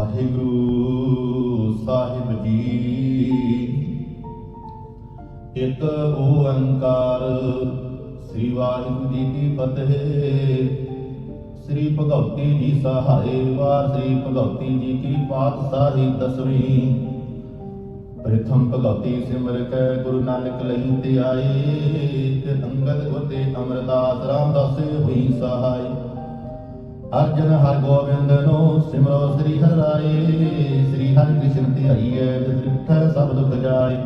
ਵਾਹਿਗੁਰੂ ਸਾਹਿਬ ਜੀ। ਇੱਕ ਓੰਕਾਰ ਸ੍ਰੀ ਵਾਹਿਗੁਰੂ ਜੀ ਕੀ ਫਤਿਹ। ਸ੍ਰੀ ਭਗਵਤੀ ਜੀ ਸਹਾਏ ਵਾਰ ਸ੍ਰੀ ਭਗਵਤੀ ਜੀ ਕੀ ਪਾਤਸ਼ਾਹੀ ਦਸਵੀਂ। ਪ੍ਰਥਮ ਭਗਵਤੀ ਸਿਮਰ ਕੈ ਗੁਰੂ ਨਾਨਕ ਲਈ ਤੇ ਆਏ ਤੇ ਅੰਗਦ ਉਤੇ ਅਮਰਦਾਸ ਰਾਮਦਾਸੇ ਹੋਈ ਸਹਾਈ। ਅਰਜਨ ਹਰ ਗੋਬਿੰਦ ਨੂੰ ਸਿਮਰੋ ਸ੍ਰੀ ਹਰਿ ਰਾਏ ਸ੍ਰੀ ਹਰਿ ਕ੍ਰਿਸ਼ਨ ਧਿਆਈਐ ਜਿਤਿ ਸਭ ਦੁਖ ਜਾਏ।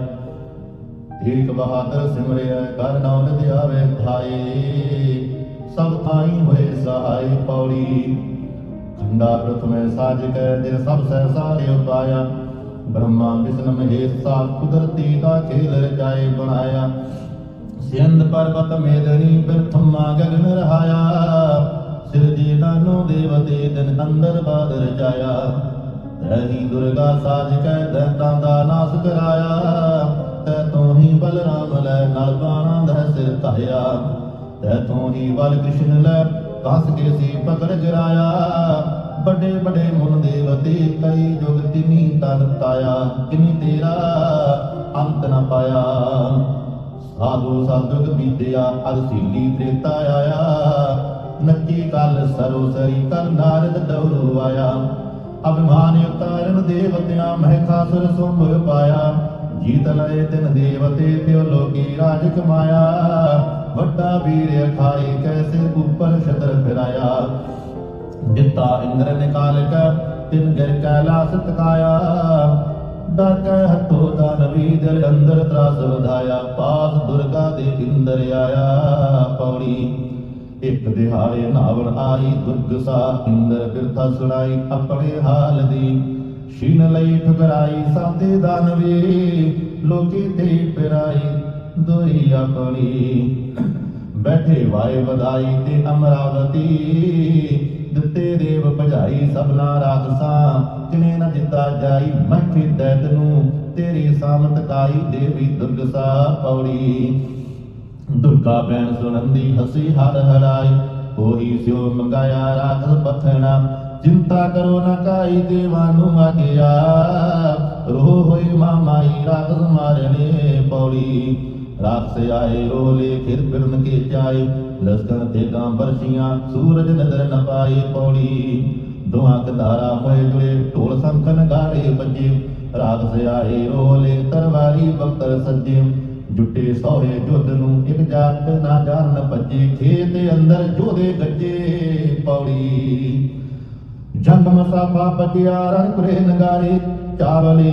ਏਕ ਬਹਾਦਰ ਸਿਮਰਿਆ, ਕਰ ਨਾਮ ਧਿਆਵੇ ਧਾਏ। ਸਭ ਥਾਈ ਹੋਏ ਸਹਾਈ ਪੌੜੀ। ਖੰਡਾ ਪ੍ਰਥਮੇ ਸਾਜ ਕੈ ਸਭ ਸਹਿ ਸਾਰੇ ਉਪਾਇਆ। ਬ੍ਰਹਮਾ ਵਿਸ਼ਨ ਮਹੇਸ਼ ਕੁਦਰਤੀ ਦਾ ਖੇਲ ਰਚਾਏ ਬਣਾਇਆ। ਸਿੰਧ ਪਰਬਤ ਮੇਦਨੀ ਪ੍ਰਥਮਾ ਗਗਨ ਰਹਾਇਆ। ਸਿਰਜੇ ਦਾਨੋ ਦੇਵਤੇ ਦਿਨ ਅੰਦਰ ਬਾਦ ਰਚਾਇਆ ਤਹੀ ਦੁਰਗਾ ਸਾਜ ਕੈ ਦੈਤਾਂ ਦਾ ਨਾਸ ਕਰਾਇਆ। ਤੈ ਤੋਂ ਹੀ ਬਲਰਾਮ ਲੈ ਨਲ ਬਾਣਾ ਦਾ ਸਿਰ ਧਾਇਆ। ਤੈ ਤੋਂ ਹੀ ਬਲ ਕ੍ਰਿਸ਼ਨ ਲੈ ਕਸ ਕੇ ਸੀ ਪਕੜ ਗਿਰਾਇਆ ਵੱਡੇ ਵੱਡੇ ਮੁਨ ਦੇਵਤੇ ਕਈ ਜੁਗ ਤਿਨੀ ਤਨ ਤਾਇਆ। ਕਿਨੀ ਤੇਰਾ ਅੰਤ ਨਾ ਪਾਇਆ। ਸਾਧੂ ਸਾਧੁਕ ਬੀਤਿਆ ਅਦ ਤ੍ਰੇਤਾ ਆਇਆ। ਨੱਚੀ ਕਲ ਸਰੋ ਸਰੀ ਕਲ ਨਾਰਦ ਦੌੜੂ ਆਇਆ ਅਭਿਮਾਨ ਉਤਾਰਨ ਦੇਵਤਿਆਂ ਮਹਿ ਖਾਸੁਰ ਸੁੰਭ ਪਾਇਆ। ਜੀਤ ਲਏ ਤਿਨ ਦੇਵਤੇ ਤਿਉ ਲੋਕੀ ਰਾਜ ਕਮਾਇਆ। ਵੱਡਾ ਵੀਰ ਅਖਾਈ ਕੈਸੇ ਉੱਪਰ ਛਤਰ ਫਿਰਾਇਆ। ਦਿੱਤਾ ਇੰਦਰ ਨਿਕਾਲ ਕੈ ਤਿਨ ਗਿਰ ਕੈਲਾਸ ਤਕਾਇਆ। ਡਰ ਕੈ ਹੱਥੋਂ ਦਾਨਵੀ ਅੰਦਰ ਤਰਾਸ ਵਧਾਇਆ। ਪਾਸ ਦੁਰਗਾ ਦੇ ਇੰਦਰ ਆਇਆ ਪੌੜੀ। ਇੱਕ ਦਿਹਾੜੇ ਨਾਵਣ ਆਈ ਦੁਰਗਸਾ ਇੰਦਰ ਬਿਰਥਾ ਸੁਣਾਈ, ਆਪਣੇ ਹਾਲ ਦੀ ਛਿਨ ਲਈ ਠੁਕਰਾਈ ਸਾਤੇ ਦਾਨਵੇ ਲੋਕੀ ਤੇ ਪਿਰਾਈ, ਦੋਈ ਆਪਣੀ ਬੈਠੇ ਵਾਏ ਵਧਾਈ ਤੇ ਅਮਰਾਵਤੀ, ਦਿੱਤੇ ਦੇਵ ਭਜਾਈ ਸਭਨਾ ਰਾਖਸਾਂ ਕਿਨੇ ਨ ਦਿੱਤਾ ਜਾਈ, ਮੈਂ ਦੈਤ ਨੂੰ ਤੇਰੀ ਸਾਮਤ ਕਾਈ, ਦੇਵੀ ਦੁਰਗਸਾ ਪੌੜੀ। ਦੁਰਗਾ ਬੈਣ ਸੁਨੰਦੀ ਹਸੀ ਹਰ ਹਰਾਈ, ਉਹੀ ਸਿਓ ਮੰਗਾਇਆ ਰਾਖਸ ਪਥਣਾ ਚਿੰਤਾ ਕਰੋ ਨਾ ਕਾਈ ਦੇਵਾ ਨੂੰ ਆਗਿਆ। ਰੋ ਹੋਈ ਮਾਮਾਈ ਰਾਖਸ ਮਾਰਨੇ ਪੌੜੀ। ਰਾਖਸ ਆਏ ਰੋਲੇ ਫਿਰ ਫਿਰਨ ਕੇ ਚਾਏ। ਲਸਕਣ ਤੇ ਗਾਂ ਬਰਸ਼ੀਆਂ, ਸੂਰਜ ਨਦਰ ਨ ਪਾਏ ਪੌੜੀ। ਦੋਹਾਂ ਕਧਾਰਾ ਹੋਏ ਜੁੜੇ, ਢੋਲ ਸੰਖ ਨਗਾਰੇ ਵੱਜੇ। ਰਾਖਸ ਆਏ ਰੋਲੇ, ਤਰਵਾਰੀ ਬਖਤਰ ਸੱਜੇ। ਜੁੱਟੇ ਸੋਹੇ ਜੁੱਧ ਨੂੰ ਇੱਕ ਜਾਤ ਨਾ ਜਾਣ ਭੱਜੇ, ਖੇਤ ਅੰਦਰ ਜੋਦੇ ਗੱਜੇ ਪੌੜੀ। ਜੰਗ ਮਸਾਫਾ ਬਜਿਆ ਰਣ ਨਗਾਰੇ ਚਾਵਲੇ।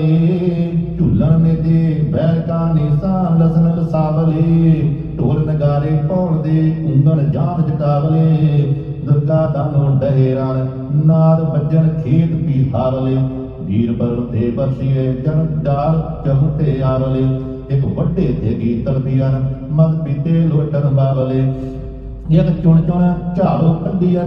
ਝੂਲਣ ਨੇ ਦੇ ਬੈਰ ਕਾ ਨਿਸ਼ਾਨ ਲਸਨ ਲਸਾਵਲੇ। ਢੋਲ ਨਗਾਰੇ ਪਾਉਣ ਦੇ ਉਂਗਣ ਜਾਨ ਜਟਾਵਲੇ। ਦੁਰਗਾ ਦਾਨੋਂ ਡਹੇ ਨਾਦ ਵੱਜਣ ਖੇਤ ਪੀ ਹਾਵਲੇ ਵੀਰ ਬਲ ਤੇ ਬਰਸੀਏ, ਜਨ ਡਾਲ ਚਮਟੇ ਆਵਲੇ। ਇੱਕ ਵੱਡੇ ਤੇ ਗੀਤਲ ਪੀਆਂ ਮਦ ਪੀਤੇ ਲੋਟਣ ਬਾਵਲੇ ਇੱਕ ਚੁਣ ਚੁਣ ਝਾੜੋ ਕੱਢੀਆਂ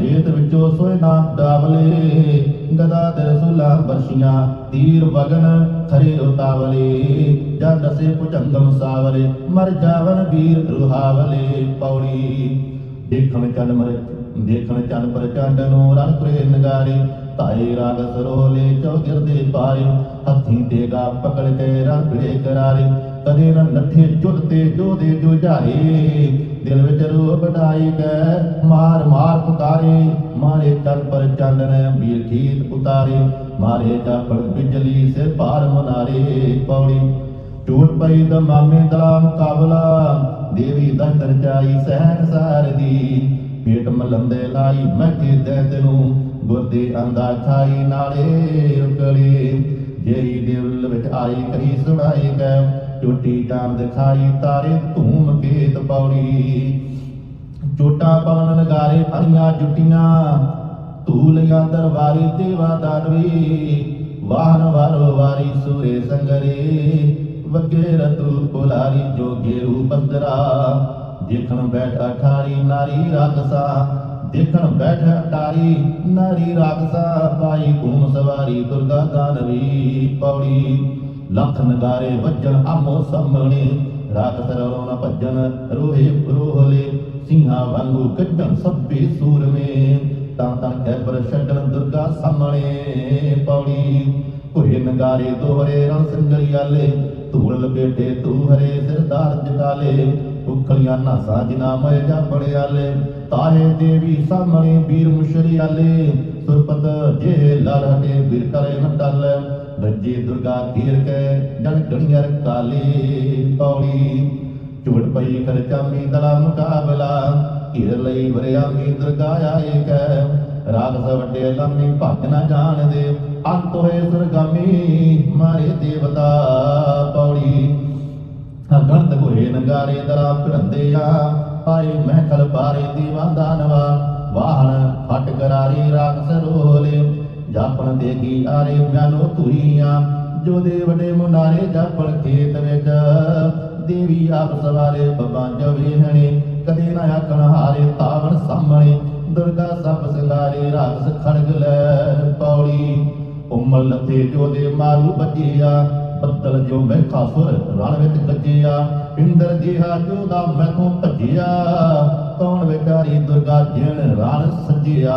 ਰੇਤ ਵਿੱਚੋਂ ਸੋਏ ਨਾ ਡਾਵਲੇ ਗਦਾ ਤੇ ਰਸੂਲਾ ਬਰਸ਼ੀਆਂ, ਤੀਰ ਵਗਨ ਖਰੇ ਉਤਾਵਲੇ ਜਾਂ ਦਸੇ ਭੁਜੰਗਮ ਸਾਵਲੇ ਮਰ ਜਾਵਨ ਵੀਰ ਰੁਹਾਵਲੇ ਪੌੜੀ, ਦੇਖਣ ਚੱਲ ਮਰ, ਦੇਖਣ ਚੱਲ ਪ੍ਰਚੰਡ ਨੂੰ ਰਣ ਕੁਰੇ ਨਗਾਰੇ। ਤਾਏ ਰਾਗ ਸਰੋਲੇ ਚੌਗਿਰ ਪਾਏ। ਹੱਥੀ ਤੇਗਾ ਪਕੜ ਕੇ ਰੰਗ ਕਰਾਰੇ, ਕਦੇ ਨਾ ਨੱਠੇ ਜੁੱਟ ਜੋਦੇ ਜੁਝਾਰੇ ਦਿਲ ਵਿੱਚ ਰੂਹ ਵਡਾਈ ਗੈ ਮਾਰ ਮਾਰ ਪੁਕਾਰੇ, ਮਾਰੇ ਚੱਲ ਪਰ ਚਾਨਣ ਵੀਰ ਖੀਤ ਉਤਾਰੇ, ਮਾਰੇ ਜਾਪੜ ਬਿਜਲੀ ਸਿਰ ਪਾਰ ਮਨਾਰੇ। ਪੌੜੀ ਟੂਟ ਪਈ ਦਮਾਮੇ ਦਾ ਮੁਕਾਬਲਾ ਦੇਵੀ ਦੰਤਰ ਚਾਈ ਸਹਿਣ ਸਾਰ ਦੀ। ਪੇਟ ਮਲੰਦੇ ਲਾਈ ਮੈਂ ਕੇ ਤੈਨੂੰ ਗੁਰਦੇ ਅੰਦਾ ਖਾਈ ਨਾਲੇ ਉਕਲੇ ਜਿਹੜੀ ਦਿਲ ਵਿੱਚ ਆਈ ਕਰੀ ਸੁਣਾਈ ਗੈ ਟੁੱਟੀ ਟਾਮ ਦਿਖਾਈ ਤਾਰੇ ਧੂਮ ਕੇਤ ਪੌੜੀ। ਚੋਟਾ ਪਾਣ ਨਗਾਰੇ ਹਰੀਆਂ ਜੁਟੀਆਂ, ਧੂਲੀਆਂ ਦਰਬਾਰੀ ਦੇਵਾ ਦਾਨਵੀ ਵਾਹਨ ਵਾਰੋ ਵਾਰੀ ਸੂਰੇ ਸੰਗਰੇ, ਵਗੇ ਰਤੂ ਪੁਲਾਰੀ ਜੋਗੇ ਰੂਪ ਅੰਦਰਾ ਦੇਖਣ ਬੈਠ ਅਠਾਰੀ ਨਾਰੀ ਰਾਖਸਾ ਦੇਖਣ ਬੈਠ ਅਟਾਰੀ ਨਾਰੀ ਰਾਖਸਾ ਪਾਈ ਘੂਮ ਸਵਾਰੀ ਦੁਰਗਾ ਦਾਨਵੀ ਪੌੜੀ। ਲੱਖ ਨਗਾਰੇ ਵੱਜਣ ਆਮੋ ਸਾਹਮਣੇ ਰਾਖਸ ਰੋਣਾ ਭੱਜਣ ਰੋਹੇ ਰੋਹਲੇ, ਸਿੰਘਾਂ ਵਾਂਗੂ ਕੱਢਣ ਸੱਬੇ ਸੂਰਮੇ। ਤਾਂ ਤਾਂ ਕੈਬਰ ਛੱਡਣ ਦੁਰਗਾ ਸਾਹਮਣੇ ਘੁਰੇ ਨਗਾਰੇ ਦੋਹਰੇ ਰਣ ਸੰਗਰੀਆਲੇ ਧੂਲ ਲਪੇਟੇ ਤੂੰ ਹਰੇ ਸਿਰਦਾਰ ਜਟਾਲੇ। ਉਖਲੀਆਂ ਨਾਸਾਂ ਜਿਨਾ ਮੈ ਜਾ ਬੜਿਆਲੇ ਤਾਹੇ ਦੇਵੀ ਸਾਹਮਣੇ ਵੀਰ ਮੁਸ਼ਰੀਆਲੇ ਸੁਰਪਤ ਜੇ ਲੜ ਵੀਰ ਕਰੇ ਨ ਰੱਜੇ ਦੁਰਗਾ ਧੀਰ ਕੇ ਜਨ ਗਣੀਆਂ ਕਾਲੇ ਪੌੜੀ। ਝੂਠ ਪਈ ਕਰ ਚਾਮੀ ਦਲਾ ਮੁਕਾਬਲਾ, ਘਿਰ ਲਈ ਵਰਿਆਮੀ ਦੁਰਗਾ ਆਏ ਕੈ। ਰਾਗਸ ਵੱਡੇ ਲੰਮੀ ਭੱਜ ਨਾ ਜਾਣਦੇ ਅੰਤ ਹੋਏ ਸੁਰਗਾਮੀ ਮਾਰੇ ਦੇਵਤਾ ਪੌੜੀ। ਅਗੰਤ ਹੋਏ ਨਗਾਰੇ ਦਰਾ ਭਰੰਦੇ ਆ ਆਏ ਮਹਿਕਲ ਪਾਰੇ ਦੀਵਾਨ ਦਾਨਵਾ ਵਾਹਣ ਫਟ ਕਰਾਰੀ ਰਾਗਸ ਰੋਲੇ ਜਾਪਣ ਦੇਗੀ ਆਰੇ ਮਿਆਨੋ ਤੁਰੀਆਂ ਜੋ ਦੇ ਮੁਨਾਰੇ ਜਾਪਣ ਖੇਤ ਵਿੱਚ। ਦੇਵੀ ਆਪ ਸਵਾਰੇ ਬੱਬਾਂ ਜਵੇਹਣੇ ਕਦੇ ਨਾ ਆਕਣ ਹਾਰੇ ਤਾਵਣ ਸਾਹਮਣੇ। ਦੁਰਗਾ ਸਭ ਸਿੰਗਾਰੇ ਰਾਗਸ ਖੜਗ ਲੈ ਪੌੜੀ। ਉਮਰ ਲੱਤੇ ਜੋ ਦੇ ਮਾਰੂ ਬੱਜਿਆ ਬੱਦਲ ਜੋ ਬੈਠਾ ਸੁਰ ਰਣ ਵਿੱਚ ਗੱਜਿਆ ਇੰਦਰ ਜਿਹਾ ਜੋ ਦਾ ਮੈਥੋਂ ਕੌਣ ਵਿਚਾਰੀ ਦੁਰਗਾ ਜਿਣ ਰਣ ਸੱਜਿਆ।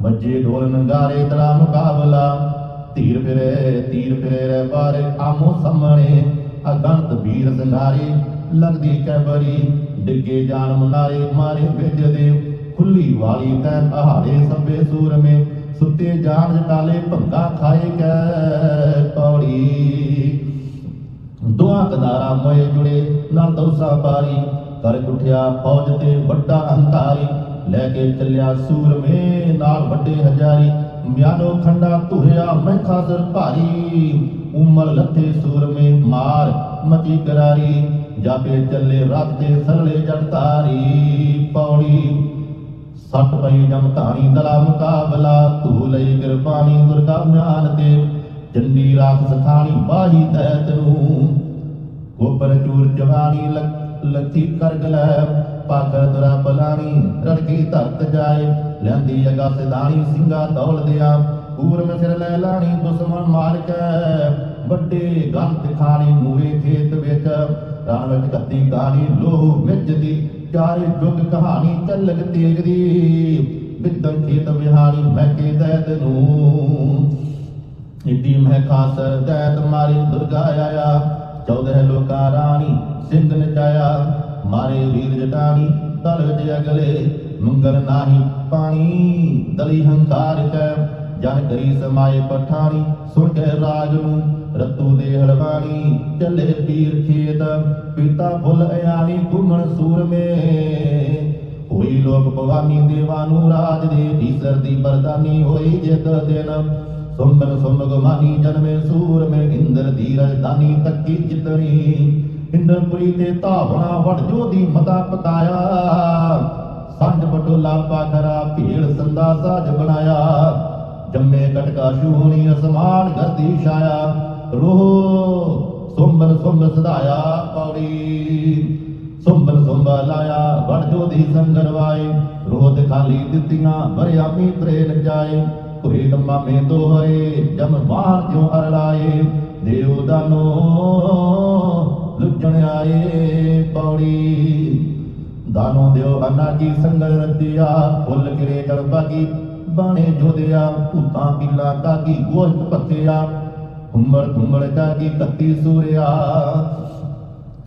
ਵੱਜੇ ਢੋਲ ਨੰਗਾਰੇ ਤਲਾ ਮੁਕਾਬਲਾ, ਧੀਰ ਫਿਰੇ ਤੀਰ ਫਿਰੇ ਰੇ ਬਾਰੇ ਆਮੋ ਸਾਹਮਣੇ। ਅਗੰਤ ਵੀਰ ਸੰਘਾਰੇ ਲੱਗਦੀ ਕੈਬਰੀ, ਡਿੱਗੇ ਜਾਨ ਮੁਨਾਰੇ ਮਾਰੇ ਭੇਜਦੇ ਖੁੱਲੀ ਵਾਲੀ ਤੈ ਪਹਾੜੇ ਸਭੇ ਸੂਰ ਸੁੱਤੇ ਜਾਨ ਜਟਾਲੇ ਭੰਗਾ ਖਾਏ ਕੈ ਪੌੜੀ ਦੋਹਾਂ ਕਦਾਰਾ ਮੋਏ ਜੁੜੇ ਨਾਲ ਦੌਸਾ ਪਾਰੀ। ਕਰ ਉਠਿਆ ਫੌਜ ਤੇ ਵੱਡਾ ਹੰਕਾਰੀ ਲੈ ਕੇ ਚੱਲਿਆ ਸੂਰਮੇ, ਨਾਲ ਵੱਡੇ ਹਜ਼ਾਰੀ। ਮਿਆਨੋ ਖੰਡਾ ਧੁਰਿਆ ਮੈਂ ਖਾਸਰ ਭਾਰੀ। ਉਮਰ ਲੱਥੇ ਸੂਰਮੇ ਮਾਰ, ਮਤੀ ਕਰਾਰੀ। ਜਾਪੇ ਚੱਲੇ ਰੱਥ ਸਰਲੇ ਜਟਤਾਰੀ ਪੌੜੀ ਸੱਟ ਪਈ ਜਮ ਧਾਣੀ, ਦਲਾ ਮੁਕਾਬਲਾ। ਤੂ ਲਈ ਕਿਰਪਾਨੀ ਦੁਰਗਾ ਮਿਆਨ ਤੇ। ਚੰਡੀ ਰਾਖ ਸਖਾਣੀ ਬਾਹੀ ਤੈਤ ਨੂੰ ਗੋਬਰ ਚੂਰ ਜਵਾਨੀ ਲੱਥੀ ਕਰਗ ਲੈ। ਪਾਕਰ ਦੁਰਾ ਬਲਾਣੀ ਰੜਕੀ ਧਰਤ ਜਾਏ। ਲੈਂਦੀ ਅਗਾ ਸਿਧਾਣੀ ਸਿੰਘਾ ਦੌਲ ਦਿਆ। ਪੂਰਮ ਸਿਰ ਲੈ ਲਾਣੀ ਦੁਸ਼ਮਣ ਮਾਰ ਵੱਡੇ ਗੰਤ ਖਾਣੀ ਮੂਰੇ ਖੇਤ ਵਿੱਚ। ਰਾਣ ਵਿੱਚ ਕੱਤੀ ਕਾਣੀ ਲੋਹ ਵਿੱਚ ਦੀ ਚਾਰੇ ਜੁਗ ਕਹਾਣੀ ਚੱਲਗ ਤੇਗ ਦੀ ਵਿਦਨ ਖੇਤ ਵਿਹਾਣੀ ਮੈਂ ਕੇ ਦੈਤ ਨੂੰ ਇਤੀ ਮਹਿ ਖਾਸ ਦੈਤ ਮਾਰੀ ਦੁਰਗਾ ਆਇਆ। ਚੌਦਹ ਲੋਕਾ ਰਾਣੀ ਸਿੰਧ ਨਚਾਇਆ। ਮਾਰੇ ਵੀਰ ਜਟਾਣੀ ਦਲ ਵਿੱਚ ਅਗਲੇ, ਮੰਗਲ ਨਾਹੀ ਪਾਣੀ, ਦਲੀ ਹੰਕਾਰ ਕੈ ਜਨ ਕਰੀ ਸਮਾਏ ਪਠਾਣੀ, ਸੁਣ ਕੇ ਰਾਜ ਨੂੰ, ਰਤੂ ਦੇ ਹਲਵਾਣੀ, ਚੱਲੇ ਪੀਰ ਖੇਤ, ਪੀਤਾ ਫੁੱਲ ਅਯਾਨੀ ਘੁੰਮਣ ਸੂਰਮੇ। ਹੋਈ ਲੋਕ ਭਵਾਨੀ ਦੇਵਾ ਨੂੰ ਰਾਜ ਦੇ ਈਸਰ ਦੀ ਬਰਦਾਨੀ ਹੋਈ ਜਿਤ ਦਿਨ। ਸੁੰਦਰ ਸੁੰਦਰ ਮਾਨੀ ਜਨਮੇ ਸੂਰ ਮੇ ਇੰਦਰ ਦੀ ਰਜਦਾਨੀ ਤੱਕੀ ਜਿਤਨੀ ਇੰਦਰਪੁਰੀ ਤੇ ਧਾਵਣਾ ਵੜ ਜੋਦੀ ਮਤਾ ਪਕਾਇਆ ਸੰਜ ਪਟੋਲਾ ਪਾਖਰਾ ਭੀੜ ਸੰਦਾ ਸਾਜ ਬਣਾਇਆ। ਜੰਮੇ ਕਟਕਾ ਸ਼ੂਹਣੀ ਅਸਮਾਨ ਗਰਦੀ ਛਾਇਆ। ਰੋਹ ਸੁੰਬਰ ਸੁੰਬ ਸਦਾਇਆ ਪੌੜੀ। ਸੁੰਬਲ ਸੁੰਬਾ ਲਾਇਆ ਵੜ ਜੋਦੀ ਸੰਗਰਵਾਏ। ਰੋਦ ਖਾਲੀ ਦਿੱਤੀਆਂ ਭਰਿਆ ਮੀ ਪ੍ਰੇਨ ਜਾਏ। ਕੋਈ ਦੰਮਾ ਮੇ ਦੋਹਰੇ, ਜਮ ਬਾਹਰ ਜੋ ਅਰਲਾਏ ਦੇਵ ਦਾਨੋ ਲੁੱਜਣ ਆਏ ਪੌੜੀ। ਦਾਨੋ ਦਿਓ ਅਨਾਜੀ ਸੰਗਲ ਰੱਜਿਆ ਫੁੱਲ ਕਿਰੇ ਜੜ ਬਾਣੇ ਜੋਦਿਆ ਭੂਤਾਂ ਪਿੱਲਾ ਕਾਗੀ ਗੋਸ਼ਤ ਪੱਤਿਆ। ਹੁੰਮੜ ਧੁੰਮੜ ਜਾਗੀ ਕੱਤੀ ਸੂਰਿਆ।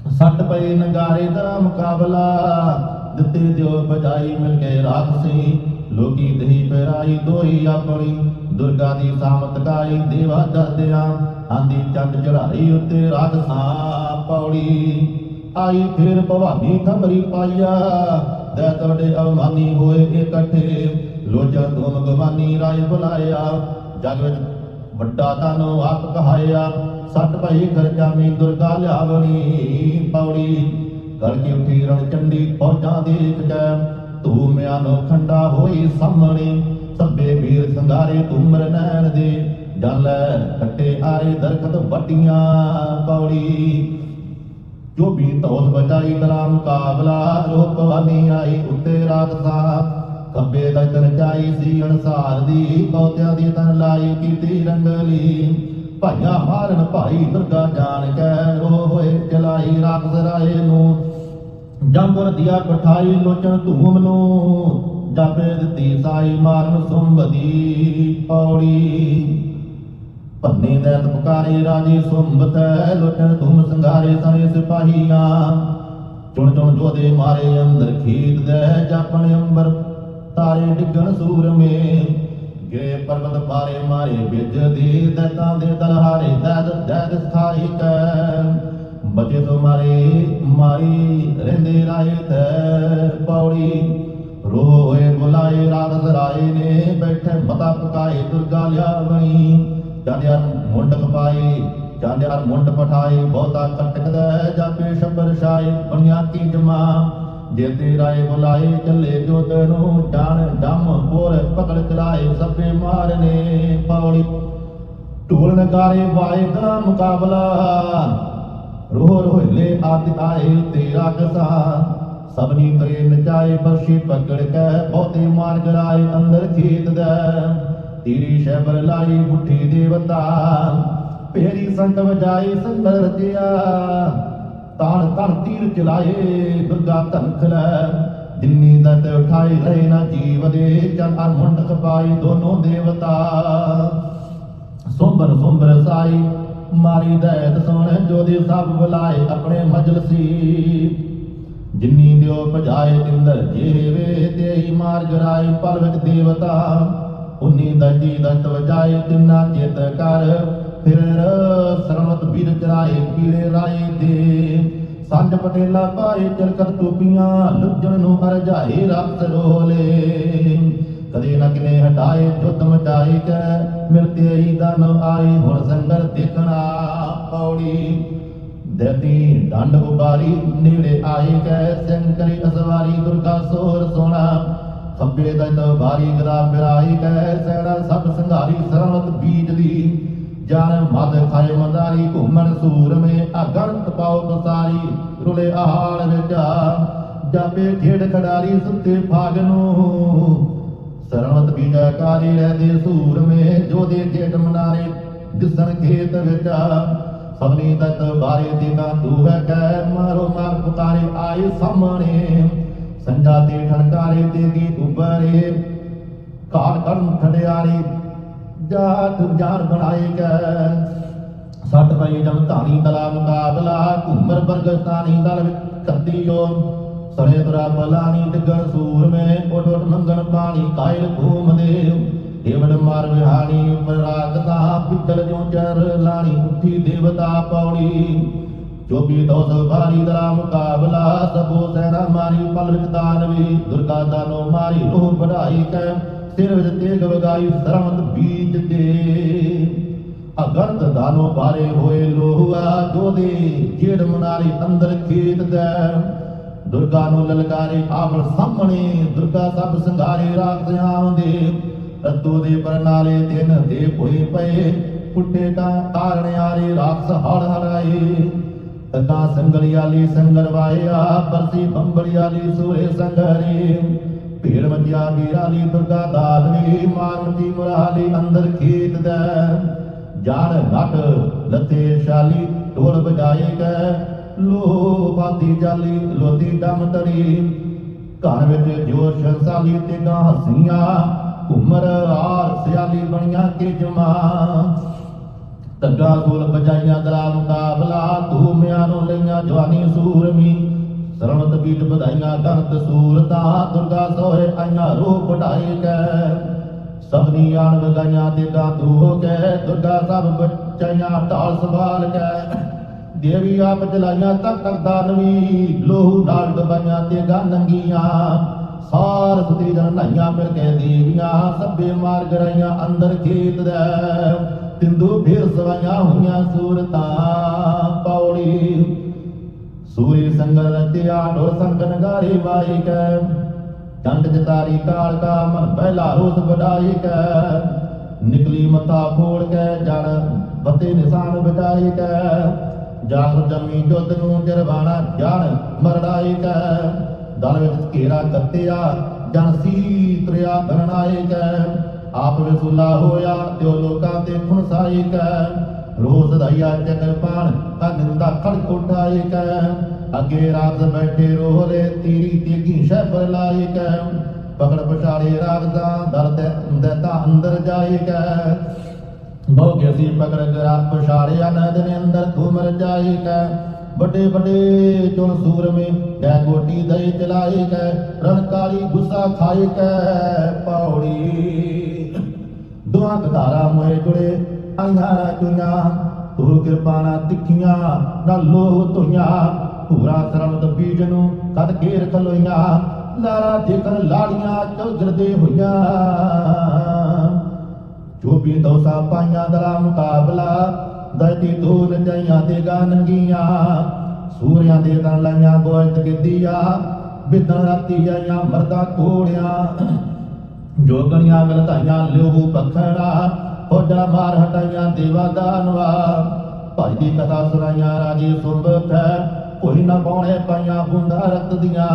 ਸੱਟ ਪਏ ਨਗਾਰੇ ਦਾ ਮੁਕਾਬਲਾ, ਦਿੱਤੇ ਦਿਓ ਬਜਾਈ ਮਿਲ ਕੇ ਰਾਖਸੀ ਲੋਕੀ ਦਹੀ ਪੈਰਾਈ ਦੋਈ ਆਪਣੀ, ਦੁਰਗਾ ਦੀ ਸਾਮਤ ਗਾਈ ਦੇਵਾ ਦਰਦਿਆਂ, ਆਂਦੀ ਚੰਦ ਚੜਾਈ ਉੱਤੇ ਰਾਖਸਾਂ ਪੌੜੀ। ਆਈ ਫਿਰ ਭਵਾਨੀ ਖਬਰੀ ਪਾਈਆ, ਦੇ ਤੁਹਾਡੇ ਅਵਮਾਨੀ ਹੋਏ ਇਕੱਠੇ। ਲੋਚਾ ਤੁਮ ਗਵਾਨੀ ਰਾਏ ਬੁਲਾਇਆ, ਜਗ ਵਿੱਚ ਵੱਡਾ ਦਾਨੋ ਆਪ ਕਹਾਇਆ, ਸੱਟ ਭਈ ਕਰ ਦੁਰਗਾ ਲਿਆਵਣੀ ਪੌੜੀ। ਕਰਕੇ ਉਠੀ ਰਣ ਚੰਡੀ ਪਹੁੰਚਾ ਦੇਖ ਜੈ ਤੂੰ ਮਿਆਨੋ ਖੰਡਾ ਹੋਈ ਸਾਹਮਣੇ ਸਭੇ ਵੀਰ ਸੰਗਾਰੇ ਤੁਮਰ ਨੈਣ ਦੇ। ਜਲ ਕੱਟੇ ਆਰੇ ਦਰਖਤ ਵੱਡੀਆਂ ਪੌੜੀ ਜੋ ਵੀ ਤੌਸ ਬਚਾਈ ਤਰਾ ਮੁਕਾਬਲਾ ਰੂਪਵਾਨੀ ਆਈ ਉੱਤੇ ਰਾਤ ਸਾ ਕੱਬੇ ਦਾ ਤਨ ਜਾਈ ਸੀ ਅਨਸਾਰ ਦੀ, ਬਹੁਤਿਆਂ ਦੀ ਤਨ ਲਾਈ ਕੀਤੀ ਰੰਗਲੀ। ਭਾਈਆ ਹਾਰਨ ਭਾਈ ਦੁਰਗਾ ਜਾਣ ਕੇ ਰੋ ਹੋਏ, ਚਲਾਈ ਰਾਤ ਰਾਏ ਨੂੰ। ਜੰਬਰ ਦਿਆ ਪਠਾਈ ਲੋਚਨ ਧੂਮ ਨੂੰ, ਜਾਪੇ ਦਿੱਤੀ ਸਾਈ ਮਾਰਨ ਸੁੰਬਦੀ ਪੌੜੀ। ਭੰਨੇ ਦੈਤ ਪੁਕਾਰੇ ਰਾਜੇ ਸੁੰਬਤ ਲੁੱਟਣ ਤੁਮ ਸੰਘਾਰੇ ਸਣੇ ਸਿਪਾਹੀਆਂ। ਚੁਣ ਚੁਣ ਜੋਦੇ ਮਾਰੇ ਅੰਦਰ ਖੀਤ ਦੇ ਜਾਪਣ ਅੰਬਰ, ਤਾਰੇ ਡਿੱਗਣ ਸੂਰਮੇ ਗੇ ਪਰਬਤ ਪਾਰੇ ਮਾਰੇ ਬਿਜ ਦੀ ਦਤਾਂ ਦੇ ਦਲਹਾਰੇ ਦਦ ਦਦ ਸਥਾਈ ਕੈ। ਬਚੇ ਤੋਂ ਮਾਰੇ, ਮਾਰੀ ਰਹਿੰਦੇ ਰਾਏ ਤੈ ਪੌੜੀ। ਰੋ ਬੁਲਾਏ ਰਾਗ ਸਰਾਏ ਨੇ ਬੈਠੇ ਮਤਾ ਪਕਾਏ ਦੁਰਗਾ ਲਿਆਵਣੀ ਚਾਂਦਿਆਰ ਮੁੰਡ ਕਪਾਏ ਚਾਂਦਿਆਰ ਮੁੰਡ ਪਠਾਏ, ਬਹੁਤਾ ਕਟਕਦਾ ਜਾਪੇ ਸ਼ਬਰ ਸ਼ਾਏ ਬਣਿਆ ਜਮਾ। ਜੇਤੇ ਰਾਏ ਬੁਲਾਏ, ਚੱਲੇ ਜੋ ਤੈਨੂੰ ਜਾਣ ਜਮ ਪੋਰ ਪਕੜ ਚਲਾਏ ਸਭੇ ਮਾਰਨੇ ਪੌੜੀ। ਢੋਲ ਨਗਾਰੇ ਵਾਏ ਦਾ ਮੁਕਾਬਲਾ ਰੋਹ ਰੋਹਲੇ ਆਦਿ ਤੇਰਾ ਕਸਾ ਸਭਨੀ ਤਰੇ ਨਚਾਏ ਬਰਸ਼ੀ ਪਕੜ ਕੇ ਬਹੁਤੇ ਮਾਰ ਗਰਾਏ ਅੰਦਰ ਖੇਤ ਦਾ। ਤੇਰੀ ਸ਼ਬਰ ਲਾਈ ਬੁੱਢੀ ਦੇਵਤਾ ਪੇਰੀ ਸੰਤ ਵਜਾਏ ਸੰਦਰ ਰਤਿਆ ਤਾਣ ਤਾਣ ਤੀਰ ਚਲਾਏ ਦੁਰਗਾ ਧਨਖ ਜਿੰਨੀ ਦਤ ਉਠਾਈ ਰਹੇ ਨਾ ਜੀਵ ਦੇ ਚੰਨ ਮੁੰਡ ਕਪਾਈ ਦੋਨੋਂ ਦੇਵਤਾ। ਸੋੰਬਰ ਸੋੰਬਰ ਸਾਈ ਮਾਰੀ ਦੈਤ ਸੋਣ ਜੋਦੇ ਸਭ ਬੁਲਾਏ ਆਪਣੇ ਮਜਲਸੀ। ਜਿੰਨੀ ਦਿਓ ਭਜਾਏ ਇੰਦਰ ਜੀਵੇ ਤੇਈ ਮਾਰ ਗਰਾਏ ਪਲਵਕ ਦੇਵਤਾ। ਉਨੀ ਦਜੀ ਦਤ ਵਜਾਏ ਤਿੰਨਾ ਚੇਤ ਕਰ। ਫਿਰ ਸਰਵਤ ਵੀਰ ਚਰਾਏ ਪੀਲੇ ਰਾਏ ਦੇ ਸੰਜ ਪਟੇਲਾ ਪਾਏ ਚਲਕਤ ਟੋਪੀਆਂ, ਲੁੱਜਣ ਨੂੰ ਅਰਜਾਏ ਰਕਤ ਰੋਲੇ। ਕਦੇ ਨਾ ਕਿਨੇ ਹਟਾਏ, ਜੁੱਤ ਮਚਾਈ ਕੈ ਮਿਲਤੇ ਹੀ ਦਨ ਆਈ ਹੁਣ ਸੰਗਰ ਦੇਖਣਾ ਪੌੜੀ। ਦੇਤੀ ਡੰਡ ਉਬਾਰੀ, ਨੇੜੇ ਆਏ ਕੈ ਸੰਕਰੀ ਅਸਵਾਰੀ ਦੁਰਗਾ ਸੋਰ ਸੋਣਾ ਖੱਬੇ ਦੰਦ ਬਾਰੀ ਗਦਾ ਫਿਰਾਈ ਕੈ, ਸੈੜਾ ਸਭ ਸੰਘਾਰੀ, ਸਰਵਤ ਬੀਜ ਦੀ। ਜਾਨ ਮਦ ਖਾਏ ਮੰਦਾਰੀ, ਘੁੰਮਣ ਸੂਰ ਮੇ ਅਗਰਤ ਪਾਉ ਬਸਾਰੀ ਰੁਲੇ ਆਹਾਲ ਵਿੱਚ ਜਾਪੇ ਖੇਡ ਖੜਾਰੀ ਸੁੱਤੇ ਭਾਗ ਨੂੰ। ਸਰਵਤ ਬੀਜਾ ਕਾਰੀ ਰਹਿੰਦੇ ਸੂਰ ਮੇ ਜੋਦੇ ਜੇਟ ਮਨਾਰੇ ਦਿਸਣ ਖੇਤ ਵਿੱਚ। ਸਭਨੀ ਦਤ ਬਾਰੇ ਦੇਗਾ ਤੂੰ ਕੈ ਮਾਰੋ ਮਾਰ ਪੁਕਾਰੇ ਆਏ ਸਾਹਮਣੇ। ਸੰਜਾ ਤੇ ਠਣਕਾਰੇ ਦੇਗੀ ਉਬਰੇ ਕਾਲ ਕਰਨ ਖੜਿਆਰੇ ਜਾਤ ਜਾਰ ਬਣਾਏ ਗੈ ਸੱਟ ਪਈ ਜਮ ਧਾਣੀ ਤਲਾ ਮੁਕਾਬਲਾ, ਘੁੰਮਰ ਬਰਗਸਤਾਨੀ ਦਲ ਵਿੱਚ ਕਰਦੀਓ ਸਰੇ ਤਰਾ ਬਲਾਨੀ ਡਿੱਗਣ ਸੂਰ ਮੇ ਉਡ ਉਡ ਮੰਗਣ ਪਾਣੀ, ਕਾਇਲ ਘੂਮਦੇ ਏਵੜ ਮਾਰ ਵਿਹਾਣੀ, ਉੱਪਰ ਪਿੱਤਲ ਜੋ ਚਰ ਲਾਣੀ, ਉੱਠੀ ਦੇਵਤਾ ਪੌੜੀ। ਚੋਬੀ ਦੋਸ ਭਾਰੀ ਦਲਾ ਮੁਕਾਬਲਾ, ਸਭੋ ਸੈਨਾ ਮਾਰੀ, ਪਲ ਵਿੱਚ ਦਾਨਵੀ ਦੁਰਗਾ ਦਾਨੋ ਮਾਰੀ, ਰੂਹ ਵਧਾਈ ਕੈ, ਸਿਰ ਵਿੱਚ ਤੇਗ ਵਗਾਈ, ਸਰਮਤ ਬੀਜ ਦੇ। ਅਗਰਤ ਦਾਨੋ ਬਾਰੇ ਹੋਏ ਲੋਹਾ ਜੋਦੇ ਜੇੜ ਮਨਾਰੀ ਅੰਦਰ ਖੇਤ ਦਾ। ਦੁਰਗਾ ਨੂੰ ਲਲਕਾਰੇ ਆਪਣ ਸਾਹਮਣੇ, ਦੁਰਗਾ ਸਭ ਸੰਘਾਰੇ ਰਾਖਦੇ ਆਉਂਦੇ ਰੱਤੂ ਦੇ ਬਰਨਾਲੇ ਦਿਨ ਦੇ ਹੋਏ ਪਏ, ਪੁੱਟੇ ਤਾਂ ਤਾਰਣ ਆਰੇ ਰਾਖਸ ਹੜ ਹਰਾਏ ਤਤਾ ਸੰਗਲਿਆਲੀ ਸੰਗਰ ਪਰਸੀ ਬੰਬਲਿਆਲੀ ਸੂਰੇ ਸੰਗਰੇ। ਭੀੜ ਮਤਿਆ ਵੀਰਾਲੀ ਦੁਰਗਾ ਦਾਦਵੀ ਮਾਰਮਤੀ ਮੁਰਾਲੀ ਅੰਦਰ ਖੇਤ ਦਾ। ਜਾਣ ਘਟ ਲੱਤੇ ਸ਼ਾਲੀ ਢੋਲ ਵਜਾਏ ਗਏ ਲੋ ਬਾਤੀ ਜਾਲੀ ਲੋਤੀ ਡਮ ਤਰੀ। ਘਰ ਵਿੱਚ ਜੋਸ਼ ਸੰਸਾਲੀ ਤੇ ਗਾ ਹਸੀਆਂ ਘੁਮਰ ਆਰ ਸਿਆਲੀ ਬਣੀਆਂ ਕਿ ਜਮਾ। ਤੱਗਾ ਗੋਲ ਬਜਾਈਆਂ ਦਲਾ ਮੁਕਾਬਲਾ ਧੂਮਿਆਂ ਨੂੰ ਲਈਆਂ ਜਵਾਨੀ ਸੂਰਮੀ। ਸਰਵਤ ਬੀਟ ਵਧਾਈਆਂ ਗਰਤ ਸੂਰਤਾ, ਦੁਰਗਾ ਸੋਹੇ ਆਈਆਂ ਰੂਪ ਵਢਾਈ ਕੈ। ਸਭਨੀ ਆਣ ਵਗਾਈਆਂ ਤੇ ਗਾਦੂ ਹੋ ਕੇ, ਦੁਰਗਾ ਸਭ ਬੱਚੀਆਂ ਢਾਲ ਸੰਭਾਲ ਕੇ। ਦੇਵੀ ਆਪ ਚਲਾਈਆਂ ਤੱਕ ਤੱਕ ਦਾਨਵੀ ਲੋਹੂ ਨਾਲ ਦਬਾਈਆਂ ਤੇ ਗਾ ਨੰਗੀਆਂ। ਸਾਰ ਸੁਤੀ ਜਨ ਨਾਈਆਂ ਮਿਲ ਕੇ ਦੇਵੀਆਂ, ਸਭੇ ਮਾਰ ਗਰਾਈਆਂ ਅੰਦਰ ਖੇਤ ਦਾ। ਤਿੰਦੂ ਫੇਰ ਸਵਾਈਆਂ ਹੋਈਆਂ ਸੂਰਤਾਂ, ਪੌੜੀ। ਸੂਰੀ ਸੰਗਲ ਰਤਿਆ ਢੋਲ ਸੰਗਨ ਗਾਰੀ ਵਾਈ ਕੈ। ਚੰਡ ਜਤਾਰੀ ਕਾਲ ਕਾ ਮਨ ਪਹਿਲਾ ਰੋਸ ਵਡਾਈ ਕੈ। ਨਿਕਲੀ ਮਤਾ ਫੋੜ ਕੇ ਜੜ, ਬਤੇ ਨਿਸ਼ਾਨ ਬਚਾਈ ਕੈ। ਜਾਗ ਜਮੀ ਜੁੱਧ ਨੂੰ ਜਰਵਾਣਾ ਜਾਣ ਮਰੜਾਈ ਕੈ ਦਲ ਵਿੱਚ ਘੇਰਾ ਕੱਤਿਆ, ਜਨ ਤਰਿਆ ਬਣਾਏ ਕੈ ਆਪ ਵਿਸੂਲਾ ਹੋਇਆ, ਤਿਉ ਲੋਕਾਂ ਤੇ ਖੁਨਸਾਈ ਕੈ ਰੋਜ਼ ਦਇਆ ਜਗਰ ਤਾਂ ਨਿੰਦਾ ਖੜਕ ਉਠਾਈ ਕੈ ਅੱਗੇ ਰਾਤ ਬੈਠੇ ਰੋਲੇ ਤੇਰੀ ਤੇਗੀ ਸ਼ਬਰ ਲਾਈ ਕੈ ਪਕੜ ਪਛਾੜੇ ਰਾਗਦਾ ਦਰਦ ਦਤਾ ਅੰਦਰ ਜਾਈ ਕੈ ਭੋਗੇ ਸੀ ਪਕੜ ਗਰਾ ਪਛਾੜਿਆ ਨਦ ਨੇ ਅੰਦਰ ਘੁਮਰ ਜਾਈ ਕੈ। ਵੱਡੇ ਵੱਡੇ ਚੁਣ ਸੂਰ ਕੈ ਕੋਟੀ ਦਈ ਚਲਾਈ ਕੈ। ਰਣ ਕਾਲੀ ਗੁੱਸਾ ਖਾਈ ਕੈ, ਪੌੜੀ। ਦੁਆ ਧਾਰਾ ਮੋਏ ਜੁੜੇ ਅੰਧਾਰਾ ਚੁਨਾ ਤੂੰ ਕਿਰਪਾਨਾ ਤਿੱਖੀਆਂ ਨਾ ਲੋਹ ਧੁਈਆਂ। ਪੂਰਾ ਸਰਮਤ ਬੀਜ ਨੂੰ ਕਦ ਘੇਰ ਖਲੋਈਆਂ। ਲਾਰਾ ਦੇਖਣ ਲਾੜੀਆਂ ਚੌਧਰਦੇ ਹੋਈਆਂ। ਚੋਪੀ ਦੋਸਾ ਪਾਈਆਂ ਦਲਾ ਮੁਕਾਬਲਾ ਦਤੀ ਧੂਨ ਜਾਈਆਂ ਤੇ ਗਾਨਗੀਆਂ ਸੂਰਿਆਂ ਦੇ ਤਾਂ ਲਾਈਆਂ ਗੋਇਤ ਗਿੱਦੀਆ ਬਿਦਨ ਰਾਤੀ ਆਈਆਂ ਮਰਦਾ ਕੋੜਿਆਂ ਜੋਗਣੀਆਂ ਗਲਤਾਈਆਂ ਲਿਓ ਬਖੜਾ ਹੋਡਾ ਮਾਰ ਹਟਾਈਆਂ ਦੇਵਾ ਦਾਨਵਾ। ਭਾਈ ਦੀ ਕਥਾ ਸੁਣਾਈਆਂ ਰਾਜੀ ਸੁਰਬਤ ਕੋਈ ਨਾ ਪਾਉਣੇ ਪਾਈਆਂ ਬੁੰਦਾ ਰਤ ਦੀਆਂ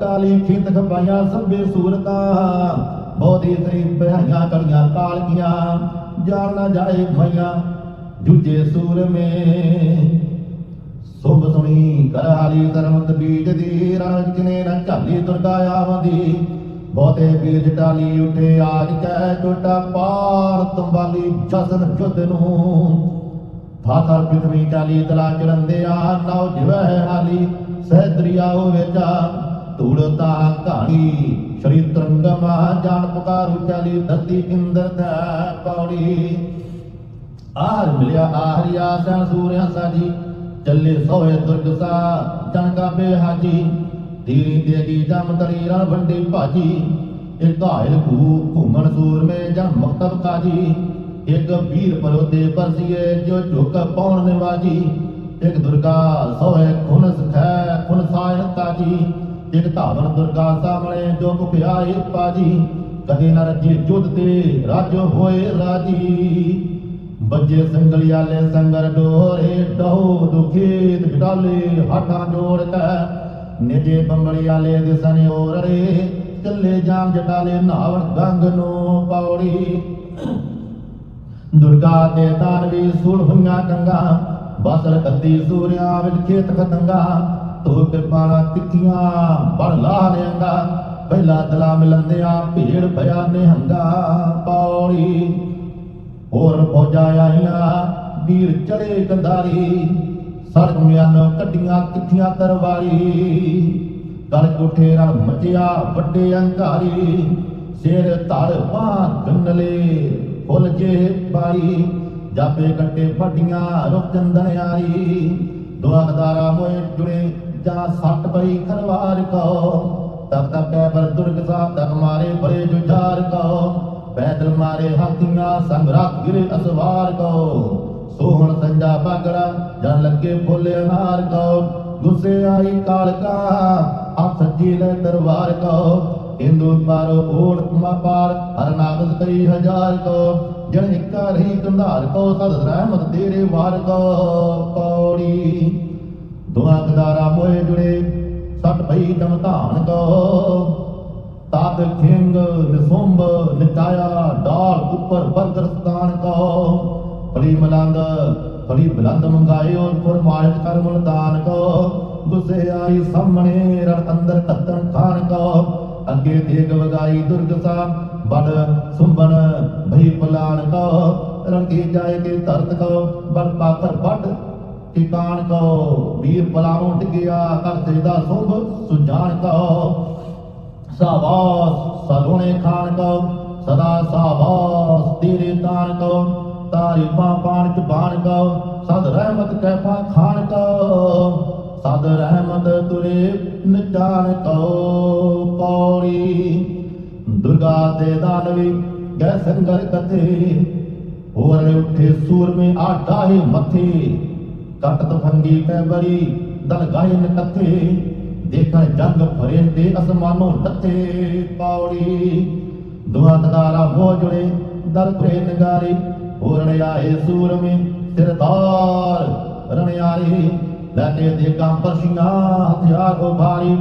ਕਾਲੀ ਖਿੰਦ ਪਾਈਆਂ ਸਭੇ ਸੂਰਤਾਂ। ਬੋਧੀ ਸ੍ਰੀ ਬਿਹਾਈਆਂ ਕਲੀਆਂ ਕਾਲਕੀਆਂ ਜਾਣ ਨਾ ਜਾਏ ਮਈਆਂ ਜੁਜੇ ਸੂਰ ਮੇ। ਸੁਭ ਸੁਣੀ ਕਰਹਾਲੀ ਧਰਮਤ ਬੀਜ ਦੀ ਰਣ ਕਿਨੇ ਨ ਝਾਲੀ ਦੁਰਗਾ ਆਵੰਦੀ ਬਹੁਤੇ ਬੀਜ ਟਾਲੀ ਉਠੇ ਆਜ ਕੈ ਟੋਟਾ ਪਾਰ, ਤੁੰਬਾਲੀ ਜਸਨ ਜੁਦ ਨੂੰ। ਫਾਥਰ ਪਿਤਵੀ ਟਾਲੀ ਤਲਾ ਚਰੰਦਿਆ ਨਉ ਜਿਵਹਿ ਹਾਲੀ, ਸਹਿ ਦਰਿਆਉ ਵਿਚਾ ਧੂੜਤਾ ਕਹਾਣੀ ਸ਼ਰੀ ਤਰੰਗਮਾ ਜਾਣ ਪੁਕਾਰੂ ਚਾਲੀ ਧਰਤੀ ਇੰਦਰ ਦਾ ਪੌੜੀ। ਆਰ ਮਿਲਿਆ ਆਹਰਿਆ ਸਨ ਸੂਰਿਆ ਸਾਜੀ, ਚੱਲੇ ਸੋਏ ਦੁਰਗ ਸਾ ਜਨਕਾ ਬੇਹਾਜੀ। ਤੀਰੀ ਦੇਗੀ ਜਮ ਤਰੀ ਰਣ ਵੰਡੀ ਭਾਜੀ। ਇੱਕ ਘਾਇਲ ਕੂ ਘੁੰਮਣ ਸੂਰ ਮੇ ਜਨ ਮਕਤਬ ਕਾਜੀ। ਇੱਕ ਵੀਰ ਪਰੋਤੇ ਪਰਸੀਏ ਜੋ ਝੁਕ ਪੌਣ ਨਿਵਾਜੀ। ਇੱਕ ਦੁਰਗਾ ਸੋਏ ਖੁਨ ਸਖੈ ਖੁਨ ਤਾਜੀ ਇੱਕ ਧਾਵਨ ਦੁਰਗਾ ਸਾਹਮਣੇ ਜੋ ਭੁਖਿਆਏ ਪਾਜੀ ਕਦੇ ਨ ਰੱਜੇ ਜੁਦ ਤੇ ਰਾਜੋ ਹੋਏ ਰਾਜੀ। ਬੱਜੇ ਸੰਗਲਿਆਲੇ ਸੰਗਰ ਡੋਰੇ, ਡਹੋ ਦੁਖੀਤ ਵਿਡਾਲੇ ਹਾਟਾਂ ਜੋੜ ਨਿਜੇ ਬੰਬਲਿਆਲੇ ਦਿਸਨ ਓਰੜੇ ਚੱਲੇ ਜਾਮ ਜਟਾਲੇ ਨਾਵਣ ਗੰਗ ਨੂੰ ਪੌੜੀ। ਦੁਰਗਾ ਤੇ ਦਾਨਵੀ ਸੂਲ ਹੋਈਆਂ ਗੰਗਾ ਬਸਲ ਕੱਤੀ ਸੂਰਿਆ ਵਿਲ ਖੇਤ ਖਤੰਗਾ। ਤੋ ਕਿਰਪਾਨਾ ਤਿੱਖੀਆਂ ਬੜ ਲਾ ਨਿਆਂਗਾ ਪਹਿਲਾ ਦਲਾ ਮਿਲੰਦਿਆ ਭੀੜ ਭਇਆ ਨਿਹੰਗਾ ਪੌੜੀ, ਹੋਰ ਫੌਜਾਂ ਆਈਆਂ ਵੀਰ ਚੜੇ ਗੰਧਾਰੀ। ਸੜਕ ਕੱਢੀਆਂ, ਤਿੱਖੀਆਂ ਤਰਵਾਰੀ। ਗਲ ਕੋਠੇ ਨਾਲ ਮਚਿਆ ਵੱਡੇ ਅੰਕਾਰੀ ਸਿਰ ਧੜ ਬਾਹ ਗੰਨਲੇ ਫੁੱਲ ਜੇ ਬਾਰੀ ਜਾਪੇ ਕੱਟੇ ਫੱਡੀਆਂ ਰੁਕ ਚੰਦਨ ਆਰੀ ਦੁਆਦਾਰਾ ਹੋਏ ਜੁੜੇ ਜਾ ਸੱਟ ਪਈ ਖਰਵਾਰ ਕਹੋ ਤਬ ਤਕ ਕੈ ਦੁਰਗ ਸਾਹਿਬ ਤਕ ਮਾਰੇ ਬੜੇ ਜੁਝਾਰ ਕੋ। ਪੈਦਲ ਮਾਰੇ ਹਾਥੀਆਂ ਸੰਗ ਰੱਖ ਗਿਰੇ ਅਸਵਾਰ ਕੋ। ਸੋਹਣ ਸੰਜਾ ਬਾਗੜਾ ਜਨ ਲੱਗੇ ਫੁੱਲ ਅਨਾਰ ਕੋ। ਗੁੱਸੇ ਆਈ ਕਾਲਕਾ, ਹੱਥ ਸੱਜੀ ਲੈ ਦਰਬਾਰ ਕਹੋ ਹਿੰਦੂ ਪਾਰੋ ਓੜ ਮਾ ਪਾਰ, ਹਰ ਨਾਗਦ ਕਈ ਹਜ਼ਾਰ ਕੋ। ਜਨ ਇੱਕਾ ਰਹੀ ਕੰਧਾਰ ਕੋ, ਸਦ ਰਹਿਮਤ ਤੇਰੇ ਵਾਰ ਕੋ। ਪੌੜੀ ਦੁਆ ਮੋਏ ਜੁੜੇ। ਸੱਟ ਭਈ ਦਮ ਧਾਨ ਕੋ। ਤਾਦ ਖਿੰਗ ਨਿਸੁੰਭ ਨਿਤਾਇਆ ਡਾਲ ਉੱਪਰ ਬਰਦਰ ਸਤਾਨ ਕੋ। ਫਲੀ ਮਲੰਦ ਫਲੀ ਬਲੰਦ ਮੰਗਾਇਓ ਫਰਮਾਇਤ ਕਰ ਮੁਲਤਾਨ ਕੋ। ਗੁੱਸੇ ਆਈ ਸਾਹਮਣੇ ਰਣ ਅੰਦਰ ਕੱਤਨ ਖਾਨ ਕੋ। ਅੱਗੇ ਦੇਗ ਵਗਾਈ ਦੁਰਗ ਸਾ ਬੜ ਸੁੰਬਨ ਭਈ ਪਲਾਨ ਕੋ। ਰਣ ਕੀ ਜਾਏ ਕੇ ਧਰਤ ਕੋ ਬੜ ਪਾਥਰ ਵੱਡ ਟਿਕਾਣ ਕੋ, ਵੀਰ ਪਲਾਨੋਂ ਡਿੱਗਿਆ ਕਰਤੇ ਦਾ ਸੁੰਭ ਸੁਜਾਨ ਕੋ। ਸਾਬਾਸ ਸਲੋਣੇ ਖਾਨ ਕੋ, ਸਦਾ ਸਾਬਾਸ ਤੇਰੇ ਤਾਨ ਕੋ, ਤਾਰੀ ਪਾਣ ਚ ਬਾਣ ਕੋ, ਸਦ ਰਹਿਮਤ ਕੈਫਾ ਖਾਨ ਕੋ, ਸਦ ਰਹਿਮਤ ਤੁਰੇ ਨਿਚਾਨ ਕੋ। ਪੌੜੀ ਦੁਰਗਾ ਤੇ ਦਾਨਵੀ ਗੈ ਸੰਗਰ ਕਥੇ ਹੋਰ ਉੱਠੇ ਸੂਰ ਮੇ ਆਟਾਏ ਮੱਥੇ। ਕਟਤ ਫੰਗੀ ਕੈ ਬੜੀ ਦਲ ਗਾਇਨ ਕਥੇ ਦੇਖਣ ਜੰਗ ਭਰੇ ਤੇ ਅਸਮਾਨੋਂ ਲੱਥੇ ਪੌੜੀ ਦੁਆ ਤਦਾਰਾ ਹੋ ਜੁੜੇ ਦਰ ਭਰੇ ਨਗਾਰੇ ਹੋਰਣ ਆਏ ਸੂਰਮੇ ਸਿਰਦਾਰ ਰਣਿਆਰੇ ਲੈ ਕੇ ਦੇ ਪਰਸ਼ੀਆਂ ਹਥਿਆਰ ਉਭਾਰੀ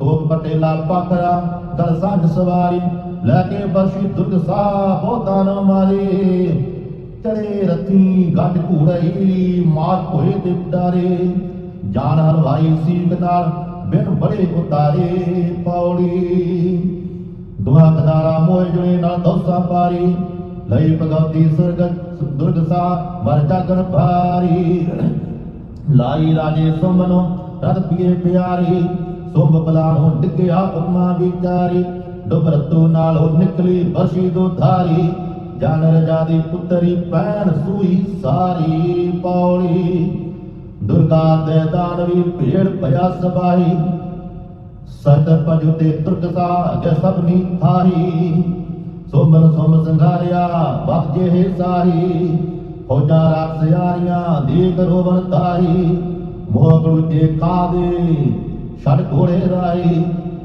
ਟੋਪ ਪਟੇਲਾ ਪਕੜਾ ਗਲ ਸੰਗ ਸਵਾਰੀ ਲੈ ਕੇ ਬਰਸ਼ੀ ਦੁਰਗ ਸਾ ਹੋਤਾਨ ਮਾਰੀ ਚੜੇ ਰਤੀ ਗੱਡ ਘੂੜਈ, ਮਾਰ ਹੋਏ ਤੇ ਡਾਰੇ ਜਾਨ ਹਲਵਾਈ ਸੀਖ ਨਾਲ, ਬਿਨ ਬੜੇ ਉਤਾਰੇ ਪੌੜੀ। ਦੁਆ ਕਦਾਰਾ ਮੋਏ ਜੁਏ ਨਾਲ ਦੋਸਾ ਪਾਰੀ। ਲਈ ਭਗਵਤੀ ਸੁਰਗ ਦੁਰਗ ਸਾ ਮਰ ਜਾਗਣ ਭਾਰੀ। ਲਾਈ ਰਾਜੇ ਸੁਮਨੋ ਰਤ ਪੀਏ ਪਿਆਰੀ। ਸੁੰਭ ਬਲਾਨੋ ਡਿੱਗਿਆ ਉਮਾ ਵਿਚਾਰੀ। ਡੁਬਰਤੂ ਨਾਲ ਉਹ ਨਿਕਲੀ ਬਰਸ਼ੀ ਦੋ ਧਾਰੀ। ਜਨ ਰਜਾ ਦੀ ਪੁੱਤਰੀ ਪੈਣ ਸੂਈ ਸਾਰੀ ਪੌੜੀ। ਦੁਰਗਾ ਦੇ ਦਾਨਵੀ ਭੇੜ ਭਇਆ ਸਬਾਈ। ਸਤ ਪਜੁਤੇ ਤੁਰਕਸਾ ਜੈ ਸਭਨੀ ਥਾਰੀ ਸੋਮਨ ਸੋਮ ਸੰਘਾਰਿਆ ਬਖ ਜੇ ਸਾਰੀ ਫੌਜਾਂ ਰਾਖ ਸਿਆਰੀਆਂ ਦੇਖ ਰੋਵਣ ਤਾਈ ਮੋਹ ਗਲੁਜੇ ਕਾਦੇ ਛੜ ਘੋੜੇ ਰਾਈ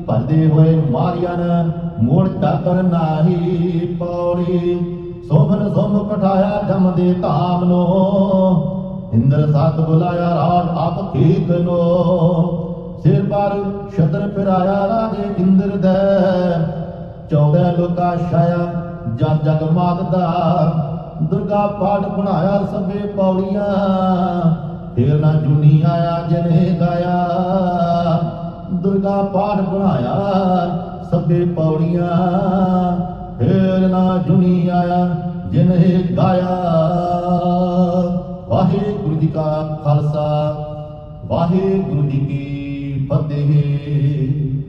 ਭਜਦੇ ਹੋਏ ਮਾਰੀਆਂ ਮੋੜ ਚਾਕਰ ਨਾਹੀ ਪੌੜੀ। ਸੋਮਨ ਸੋਮ ਪਠਾਇਆ ਜਮ ਦੇ ਧਾਮ ਨੋ ਇੰਦਰ ਸਤ ਬੁਲਾਇਆ ਰਾਜ ਆਪ ਕੀਤ ਨੋ ਸਿਰ ਪਰ ਛਤਰ ਫਿਰਾਇਆ ਰਾਜੇ ਇੰਦਰ ਦੇ। ਚੌਦਹ ਲੋਕਾ ਛਾਇਆ ਜਗ ਜਗ ਮਾਤ ਦਾ। ਦੁਰਗਾ ਪਾਠ ਬਣਾਇਆ ਸਭੇ ਪੌੜੀਆਂ। ਫੇਰ ਨਾ ਜੁਨੀ ਆਇਆ ਜਨੇ ਗਾਇਆ। ਦੁਰਗਾ ਪਾਠ ਬਣਾਇਆ ਸਭੇ ਪੌੜੀਆਂ। ਫੇਰ ਨਾ ਜੁਨੀ ਆਇਆ ਜਿਨੇ ਗਾਇਆ। ਵਾਹਿਗੁਰੂ ਜੀ ਕਾ ਖਾਲਸਾ ਵਾਹਿਗੁਰੂ ਜੀ ਕੀ ਫਤਿਹ।